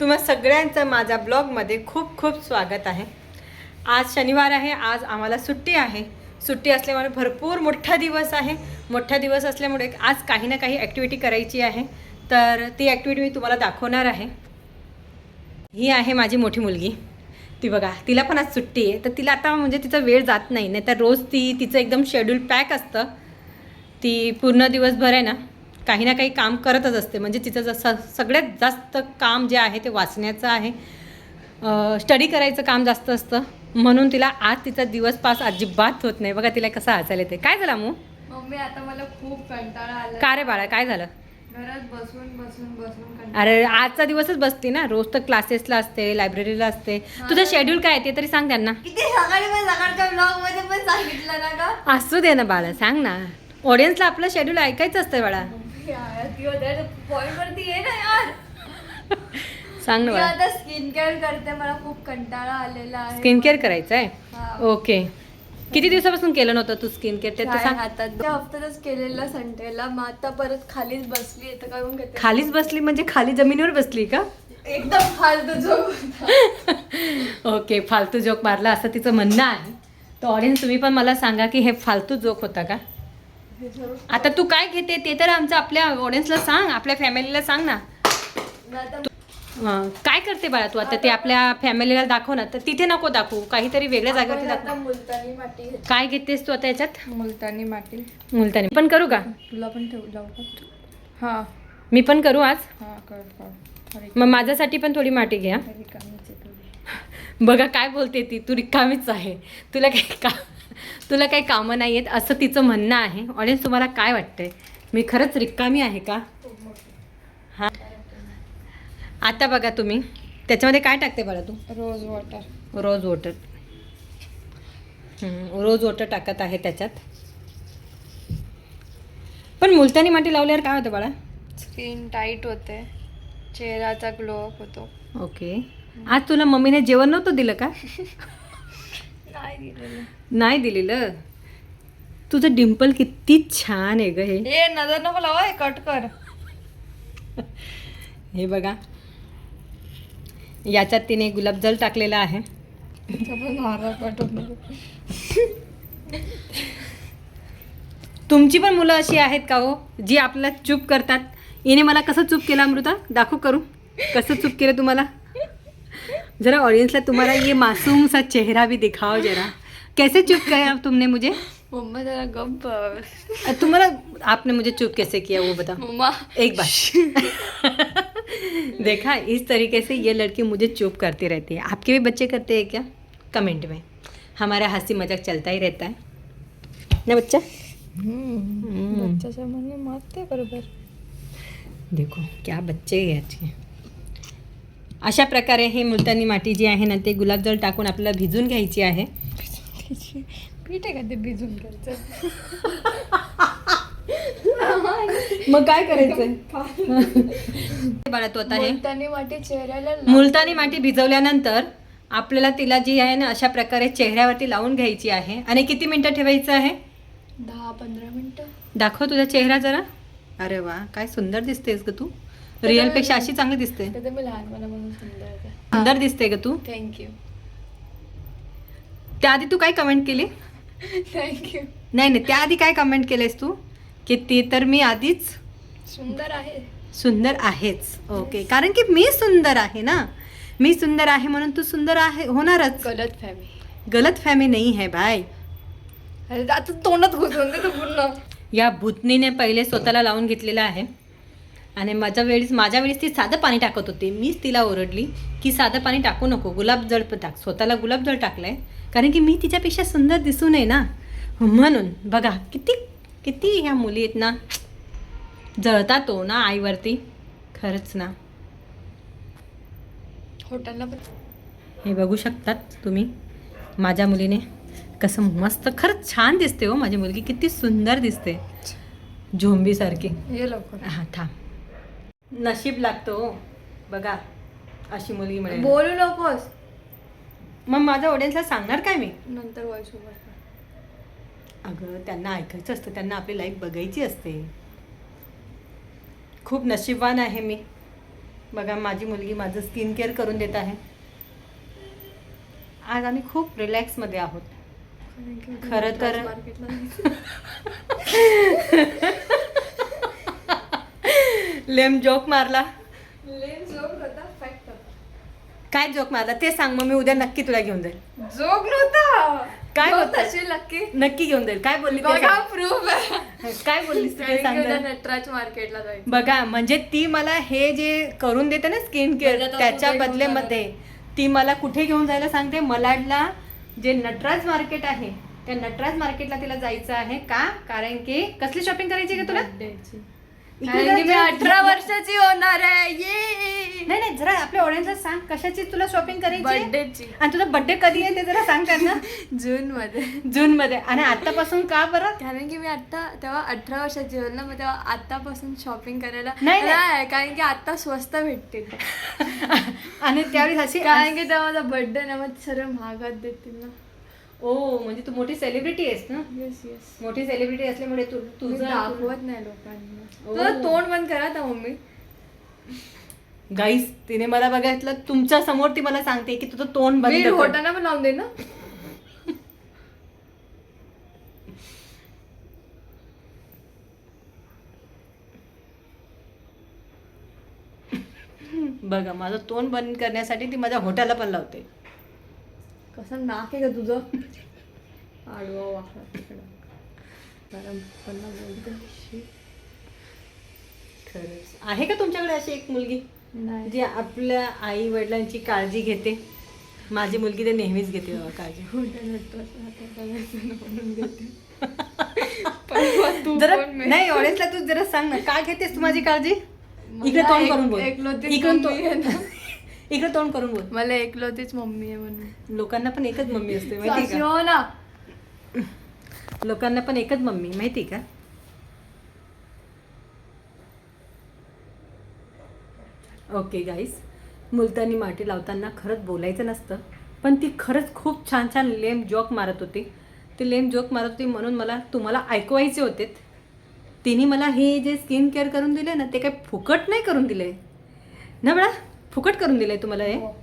तुम्हा सगळ्यांचं माझ्या ब्लॉगमध्ये खूप खूप स्वागत आहे. आज शनिवार आहे आज आम्हाला सुट्टी आहे. सुट्टी असल्यामुळे भरपूर मोठा दिवस आहे. मोठा दिवस असल्यामुळे आज काही ना काही ॲक्टिव्हिटी करायची आहे. तर ती ॲक्टिव्हिटी मी तुम्हाला दाखवणार आहे. ही आहे माझी मोठी मुलगी. ती बघा तिला पण आज सुट्टी आहे. तर तिला आता म्हणजे तिचा वेळ जात नाही. नाही तर रोज ती तिचं एकदम शेड्यूल पॅक असतं. ती पूर्ण दिवसभर आहे ना काही ना काही काम करतच असते. म्हणजे तिचं जसं सगळ्यात जास्त काम जे आहे ते वाचण्याचं आहे. स्टडी करायचं काम जास्त असतं. म्हणून तिला आज तिचा दिवस पास अजिबात होत नाही. बघा तिला कसं हसायला येते काय झालं मू मम्मी आता मला खूप कंटाळा आला का रे बाळा? काय झालं? घरात बसून बसून बसून कंटाळा अरे आजचा दिवसच बसती ना. रोज तर क्लासेसला असते लायब्ररीला असते. तुझं शेड्यूल काय आहे ते तरी सांग त्यांना. किती सकाळी पण सकाळच्या ब्लॉगमध्ये पण सांगितलं ना का असू दे ना बाळा सांग ना. ऑडियन्सला आपलं शेड्यूल ऐकायचं असतं बाळा. पॉइंट वरती ये ना यार. सांग ना मी आता स्किन केअर करते मला खूप कंटाळा आलेला आहे. स्किन केअर करायचं आहे. ओके किती दिवसापासून केलं नव्हतं तू स्किन केअर ते तर सांग. हातात? त्या हफ्त्यातच केलेलं संडेला. मग आता परत खालीच बसली तर करून घेते? खालीच बसली म्हणजे खाली जमिनीवर बसली का? एकदम फालतू होता. ओके फालतू जोक मारला असं तिचं म्हणणं आहे. तर ऑडियन्स तुम्ही पण मला सांगा की हे फालतू जोक होता का? आता तू काय घेते ते तर आमचं आपल्या ऑडियन्सला सांग आपल्या फॅमिलीला सांग ना. काय करते बाळा तू आता ते आपल्या फॅमिलीला दाखव ना. तर तिथे नको दाखवू काहीतरी वेगळ्या जागेवरती दाखव. काय घेतेस तू आता याच्यात? मुलतानी माती. मुलतानी. पण करू का? तुला पण ठेवू जाऊ का? हा. मी पण करू आज? हा मग माझ्यासाठी पण थोडी माटी घ्या बघा काय बोलते ती तू रिकामीच आहे. तुला काही का तुला काही कामं नाही आहेत असं तिचं म्हणणं आहे. ऑडियन्स तुम्हाला काय वाटतंय? मी खरंच रिकामी आहे का? हां? आता बघा तुम्ही. त्याच्यामध्ये काय टाकते बाळा तू? Rose water. Rose water. हम्म, रोज वॉटर टाकत आहे त्याच्यात. पण मुलतानी माती लावल्यावर काय होतं बाळा? स्किन टाईट होते. चेहऱ्याचा ग्लो अप होतो. ओके. आज तुला मम्मीने जेवण नव्हतं दिलं का? नाही दिलेलं. तुझं डिम्पल किती छान आहे ग हे. नजर नको लावा कट कर. हे बघा. याच्यात तिने गुलाबजल टाकलेला आहे. तुमची पण मुलं अशी आहेत का हो जी आपल्याला चूप करतात? हिने मला कसं चूप केलं अमृता? दाखव करू. कसं चूप केलं तुम्हाला? जरा ऑडियंसला तुम्हारा ये मासूम सा चेहरा भी दिखाओ जरा। कैसे चुप किया तुमने मुझे? मम्मा जरा गप तुम्हाला आपने मुझे चुप कैसे किया वो बता मम्मा। एक बार देखा इस तरीके से ये लड़की मुझे चुप करती रहती है। आपके भी बच्चे करते हैं क्या? कमेंट में। हमारा हँसी मज़ाक चलता ही रहता है। ना बच्चा? हम्म. बच्चाच्या म्हणजे मारते बरोबर। देखो क्या बच्चे आहे याचे अशा प्रकारे हे मुलतानी माती जी आहे ना ते गुलाबजल टाकून आपल्याला भिजून घ्यायची आहे. पीठ आहे का ते भिजून घ्यायचं? मग काय करायचंय? बाळा तू आता हे मुलतानी माती चेहऱ्याला. मुलतानी माती भिजवल्यानंतर आपल्याला तिला जी आहे ना अशा प्रकारे चेहऱ्यावरती लावून घ्यायची आहे. आणि किती मिनटं ठेवायचं आहे? दहा पंधरा मिनिटं. दाखव तुझा चेहरा जरा. अरे वा काय सुंदर दिसतेस ग तू. रिअलपेक्षा अशी चांगली दिसते. तर मी लहानपणा म्हणून सुंदर सुंदर दिसते ग तू. थँक्यू त्याआधी तू काय कमेंट केली? थँक्यू नाही नाही त्याआधी काय कमेंट केलेस तू? की ती तर मी आधीच सुंदर आहे. सुंदर आहेच. ओके कारण की मी सुंदर आहे ना. मी सुंदर आहे म्हणून तू सुंदर आहे होणारच. गलत फॅमी गलत फॅमी नाही है भाई अरे आता तोंडात घुसवून दे तू पूर्ण. या भूतनीने पहिले स्वतःला लावून घेतलेलं आहे. आणि माझ्या वेळेस माझ्या वेळेस ती साधं पाणी टाकत होती. मीच तिला ओरडली की साधं पाणी टाकू नको गुलाबजळ टाक. स्वतःला गुलाबजळ टाकलं आहे कारण की मी तिच्यापेक्षा सुंदर दिसू नये ना. म्हणून बघा किती किती ह्या मुली आहेत ना. जळतात तो ना आईवरती. खरंच ना. पण हे बघू शकतात तुम्ही माझ्या मुलीने. कसं मस्त खरंच छान दिसते हो माझी मुलगी. किती सुंदर दिसते. झोंबीसारखी. हा थांब. नशीब लागतो हो. बघा अशी मुलगी मिळेल. बोलू नकोस. मग माझ्या ऑडियन्सला सांगणार काय मी? नंतर वॉइस ओव्हर अगं त्यांना ऐकायचं असतं. त्यांना आपली लाईफ बघायची असते. खूप नशीबवान आहे मी. बघा माझी मुलगी माझं स्किन केअर करून देत आहे. आज आम्ही खूप रिलॅक्समध्ये आहोत. खरं तर- मार्केटला लेम जोक मारला. लेम जोक होता फॅक्ट होता. काय जोक मारला? ते सांग मग मी उद्या नक्की तुला घेऊन जाईल. जोक नव्हता? काय होतं? अशी लक्की नक्की. घेऊन जाईल. काय बोलली बघा. प्रूफ काय बोललीस तू सांग. उद्या नटराज मार्केटला जायचं. बघा म्हणजे ती मला हे जे करून देते ना स्किन केअर त्याच्यात त्याच्या बदलेमध्ये ती मला कुठे घेऊन जायला सांगते? मलाडला जे नटराज मार्केट आहे त्या नटराज मार्केटला तिला जायचं आहे का? कारण की कसली शॉपिंग करायची का तुला? कारण की मी अठरा वर्षाची होणार आहे. ये. नाही नाही जरा आपल्या ऑडियन्सला सांग कशाची तुला शॉपिंग करायची? आहे? बर्थडेची आणि तुझा बर्थडे कधी आहे ते जरा सांग त्यांना. जून मध्ये. जून मध्ये. आणि आतापासून का बरं? कारण की मी आता तेव्हा अठरा वर्षाची होईल ना मग तेव्हा आतापासून शॉपिंग करायला नाही, नाही. नाही कारण की आता स्वस्त भेटतील. आणि त्यावेळी अशी कारण की तेव्हा माझा बर्थडे ना मग सर्व महागात देतील ना. ओ म्हणजे तू मोठी सेलिब्रिटी आहेस ना? येस येस मोठी सेलिब्रिटी असल्यामुळे तू तुझं तुझं दाखवत नाही लोकांना. तुझं तोंड बंद करा आता मम्मी. गाईस तिने मला बघितलं तुमच्यासमोर ती मला सांगते की तुझं तोंड बंद. होटाना पण लावून दे ना. बघा माझं तोंड बंद करण्यासाठी ती माझ्या होटाला पण लावते. कसं नाक आहे का तुझं? आडवा वाकडा तिकडं. कारण पप्पांना बोलते शी. खरंच. आहे का तुमच्याकडे अशी एक मुलगी? नाही. जी आपल्या आई वडिलांची काळजी घेते. माझी मुलगी ते नेहमीच घेते बाबा काळजी. जरा मी? नाही. ऑडियन्सला तू जरा सांग ना. का घेतेस तू माझी काळजी? इकडे तोंड करून बोल. इकडून. तो- इकडे तोंड करून बोल. मला एकलोतीच मम्मी आहे म्हणून. लोकांना पण एकच मम्मी असते माहिती सासू का? हो ना लोकांना पण एकच मम्मी माहिती का? ओके गाईस मुलतानी माटी लावताना खरंच बोलायचं नसतं पण ती खरंच खूप छान छान लेम जोक मारत होती. ती लेम जोक मारत होती म्हणून मला तुम्हाला ऐकवायचे होते. तिने मला हे जे स्किन केअर करून दिले ना ते काही फुकट नाही करून दिले ना बळा? फुकट करून दिलंय तुम्हाला हे? हो.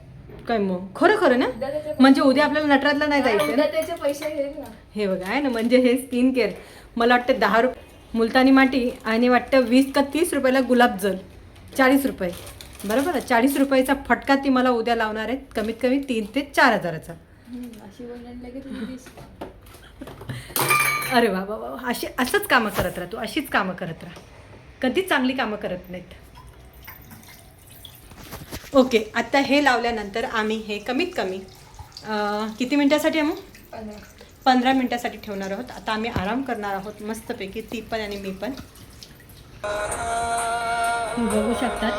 काय मग? खरं खरं ना? उद्या त्याचे म्हणजे उद्या आपल्याला नटराजला नाही जायचं ना? उद्या त्याचे पैसे घेईल ना. हे बघा आहे ना? म्हणजे हे स्किन केअर मला वाटतं दहा रुप मुलतानी माटी आणि वाटतं वीस का तीस रुपयाला गुलाबजल चाळीस रुपये. बरोबर? आहे चाळीस रुपयाचा फटका ती मला उद्या लावणार आहे कमीत कमी तीन ते चार हजाराचा. हम्म, अशी लगेच. अरे वा वा वा. अशी असंच कामं करत राहा तू. अशीच कामं करत राहा. कधीच चांगली कामं करत नाहीत. ओके आता हे लावल्यानंतर आम्ही हे कमीत कमी किती मिनटासाठी आहे मग पंधरा. पंधरा मिनटासाठी ठेवणार आहोत. आता आम्ही आराम करणार आहोत मस्तपैकी ती पण आणि मी पण. तुम्ही बघू शकतात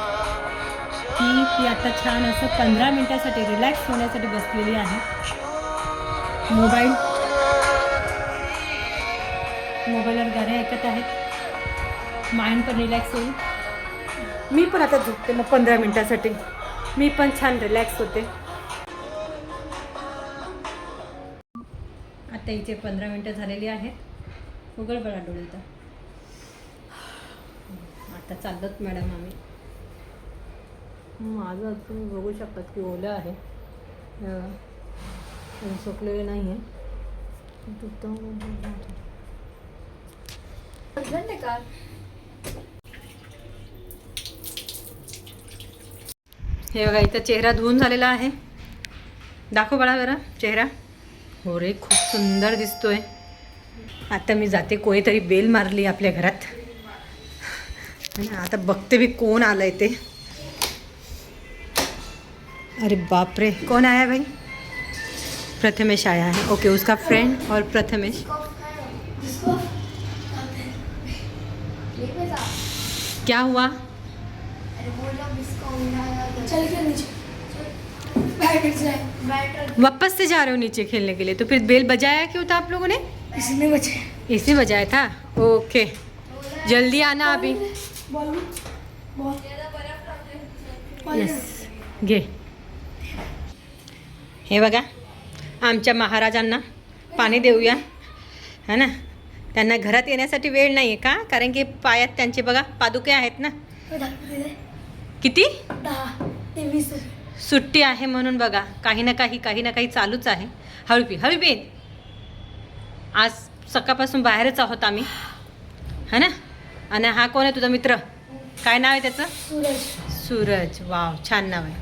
की ती आता छान असं पंधरा मिनटासाठी रिलॅक्स होण्यासाठी बसलेली आहे. मोबाईल. मोबाईलवर गाणे ऐकत आहेत. माइंड पण रिलॅक्स होईल. मी पण आता झोपते मग पंधरा मिनटासाठी. मी पण छान रिलॅक्स होते. आता इथे पंधरा मिनटं झालेली आहेत. उघड बळा डोळे आता आता चाललोत मॅडम आम्ही. माझं तुम्ही बघू शकतात की ओलं आहे. सुकलेलं नाही आहे का? हे बघा इथं चेहरा धुवून झालेला आहे. दाखव बाळा जरा चेहरा. हो रे खूप सुंदर दिसतोय. आता मी जाते कोणीतरी बेल मारली आपल्या घरात. आता बघते मी कोण आलंय ते. अरे बाप रे कौन आया भाई? प्रथमेश आया है ओके उसका फ्रेंड और प्रथमेश. क्या हुआ? वापस से जा रहे हो नीचे खेलने के लिए। तो फिर बेल बजाया क्यों था आप लोगों ने? इसमें बचे इसने बजाया था? ओके। जल्दी आना अभी। येस घे हे बघा आमच्या महाराजांना पाणी देऊया है ना? त्यांना घरात येण्यासाठी वेळ नाही आहे का? कारण की पायात त्यांचे बघा पादुके आहेत ना? किती? दहा. ते वीस सुट्टी आहे म्हणून बघा काही ना काही काही ना काही चालूच आहे. हळू पी हळू पी आज सकाळपासून बाहेरच आहोत आम्ही. है ना? आणि हा कोण आहे तुझा मित्र? काय नाव आहे त्याचं? सूरज. सूरज. वाव छान नाव आहे.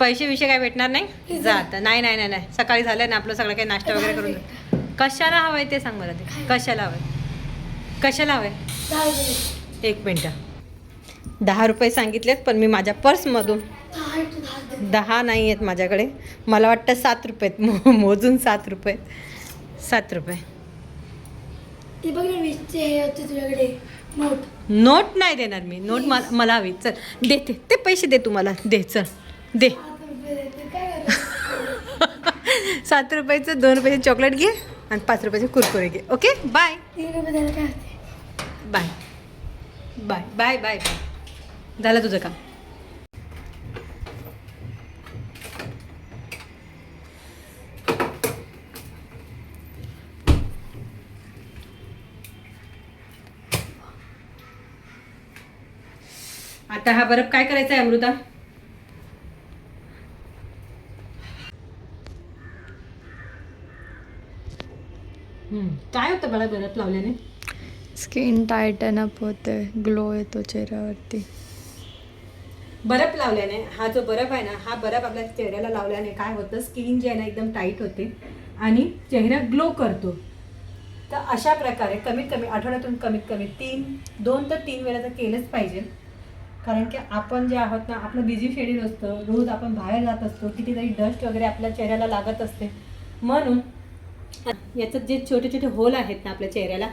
पैसे विषय काय भेटणार नाही? जा. आता नाही नाही नाही नाही. सकाळी झालं ना आपलं सगळं काही नाश्ता वगैरे करून. कशाला हवं आहे ते सांग मला ते. कशाला हवं आहे कशाला हवं आहे एक मिनटं. दहा रुपये सांगितलेत पण मी माझ्या पर्समधून दहा नाही आहेत माझ्याकडे. मला वाटतं सात रुपये. मो मोजून सात रुपये. सात रुपये. ते बघ ना वीसचे हे होते तुझ्याकडे. नोट. नोट नाही देणार मी. नोट मला मला हवी. चल देते ते पैसे दे तू मला दे चल. दे. सात रुपयाचं दोन रुपयाचे चॉकलेट घे आणि पाच रुपयाचे कुरकुरे घे. Okay? Bye. Bye. Bye bye bye. झालं तुझं काम. आता हा बर्फ काय करायचा आहे अमृता? हम्म, काय होतं मला बरफ लावल्याने? स्किन टायटन अप होते ग्लो येतो चेहऱ्यावरती. बर्फ लावल्याने हा जो बर्फ आहे ना हा बर्फ आपल्या चेहऱ्याला लावल्याने काय होतं? स्किन जी आहे ना एकदम टाईट होते आणि चेहरा ग्लो करतो. तर अशा प्रकारे कमीत कमी आठवड्यातून कमीत कमी तीन दोन तर तीन वेळा तर केलंच पाहिजे. कारण की आपण जे आहोत ना आपलं बिझी शेड्यूल असतं रोज आपण बाहेर जात असतो कितीतरी डस्ट वगैरे आपल्या चेहऱ्याला लागत असते. म्हणून याचं जे छोटे छोटे होल आहेत ना आपल्या चेहऱ्याला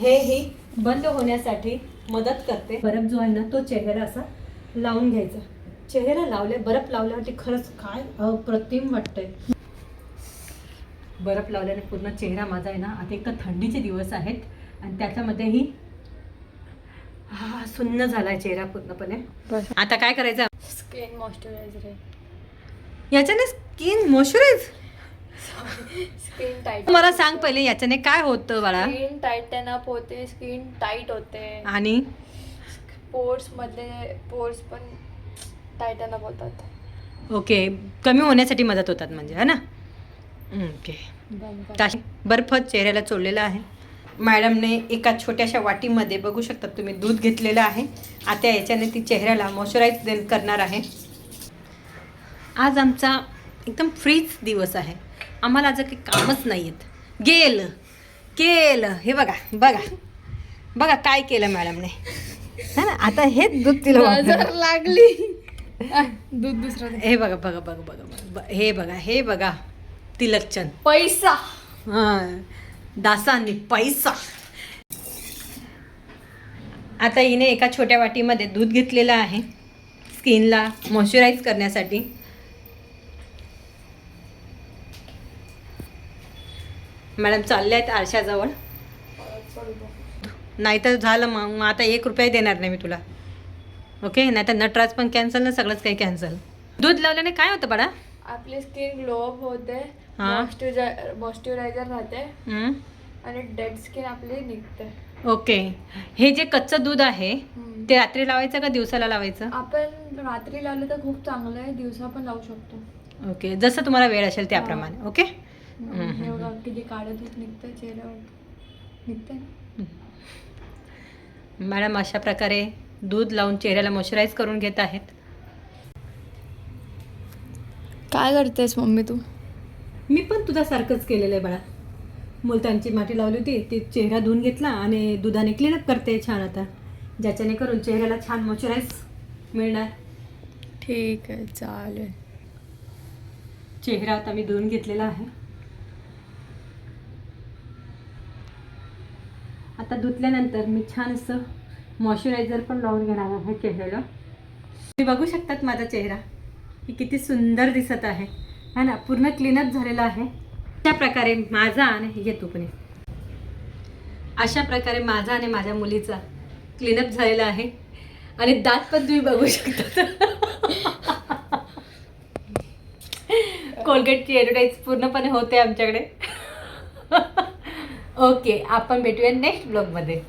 हे ही बंद होण्यासाठी मदत करते. बर्फ जो आहे ना तो चेहऱ्याला असा लावून घ्यायचा. चेहऱ्याला लावले बर्फ लावल्यावरती खरंच काय अप्रतिम वाटतंय. बर्फ लावल्याने पूर्ण चेहरा माझा आहे ना आता एक तर थंडीचे दिवस आहेत आणि त्याच्यामध्येही हा सुन्न झालाय चेहरा पूर्णपणे. आता काय करायचं? स्किन मॉइश्चरायझर आहे. याच्याने स्किन मॉइश्चराईज? Skin tight. मला सांग पहिले याच्याने काय होतं बाळा? स्किन टाईटन अप होते स्किन टाईट होते. आणि? पोर्स मधले पोर्स पण टाईटन अप होतात ओके कमी होण्यासाठी मदत होतात म्हणजे है ना? ओके. ताशी बर्फ चेहऱ्याला चोळलेला आहे. मॅडमने एका छोट्याशा वाटीमध्ये बघू शकता तुम्ही दूध घेतलेलं आहे. आता याच्याने ती चेहऱ्याला मॉइश्चराईज करणार आहे. आज आमचा एकदम फ्रीच दिवस आहे. आम्हाला आज काही कामच नाही आहेत गेलं. केलं हे बघा बघा. बघा काय केलं मॅडमने. ना आता हेच दूध तिला. लागली. दूध दुसरं हे बघा बघा बघा बघा बघा हे बघा हे बघा तिलकचंद पैसा. हां दासांनी पैसा. आता हिने एका छोट्या वाटीमध्ये दूध घेतलेलं आहे. स्किनला मॉइश्चराईज करण्यासाठी. मॅडम चालले आहेत आरशाजवळ नाही तर झालं मग. मग आता एक रुपया देणार नाही मी तुला. ओके नाही तर नटराज पण कॅन्सल ना सगळंच काही कॅन्सल दूध लावल्याने काय होतं बाळा? आपली स्किन ग्लो अप होते. हा. मॉइश्चरायझर राहते. हं? आणि डेड स्किन आपली निघते. ओके हे जे कच्चं दूध आहे ते रात्री लावायचं का दिवसाला लावायचं? आपण रात्री लावले तर खूप चांगलं आहे. दिवसा पण लावू शकतो. ओके जसं तुम्हाला वेळ असेल त्याप्रमाणे. ओके हे बघा किती काळं दूध निघतं चेहऱ्यावर. निघते ना? मॅडम अशा प्रकारे दूध लावून चेहऱ्याला मॉइश्चराईज करून घेत आहेत. काय करतेस मम्मी तू? मी पण तुझ्यासारखंच केलेलं आहे बाळा. मुलतांची माती लावली होती ती चेहरा धुवून घेतला आणि दुधाने क्लीनअप करते छान आता. ज्याच्याने करून चेहऱ्याला छान मॉइश्चराईज मिळणार. ठीक आहे चालेल. चेहरा आता मी धुवून घेतलेला आहे. आता धुतल्यानंतर मी छान असं मॉइश्चरायझर पण लावून घेणार आहे चेहऱ्याला. तुम्ही बघू शकतात माझा चेहरा. की किती सुंदर दिसत आहे. है ना पूर्ण क्लीनअप झालेला आहे. अशा प्रकारे माझा आणि येतो पण अशा प्रकारे माझा आणि माझ्या मुलीचा क्लीनअप झालेला आहे. आणि दात पण तुम्ही बघू शकता कोलगेटची ॲडव्हर्टाईज पूर्णपणे होते आमच्याकडे. ओके आपण भेटूया नेक्स्ट ब्लॉगमध्ये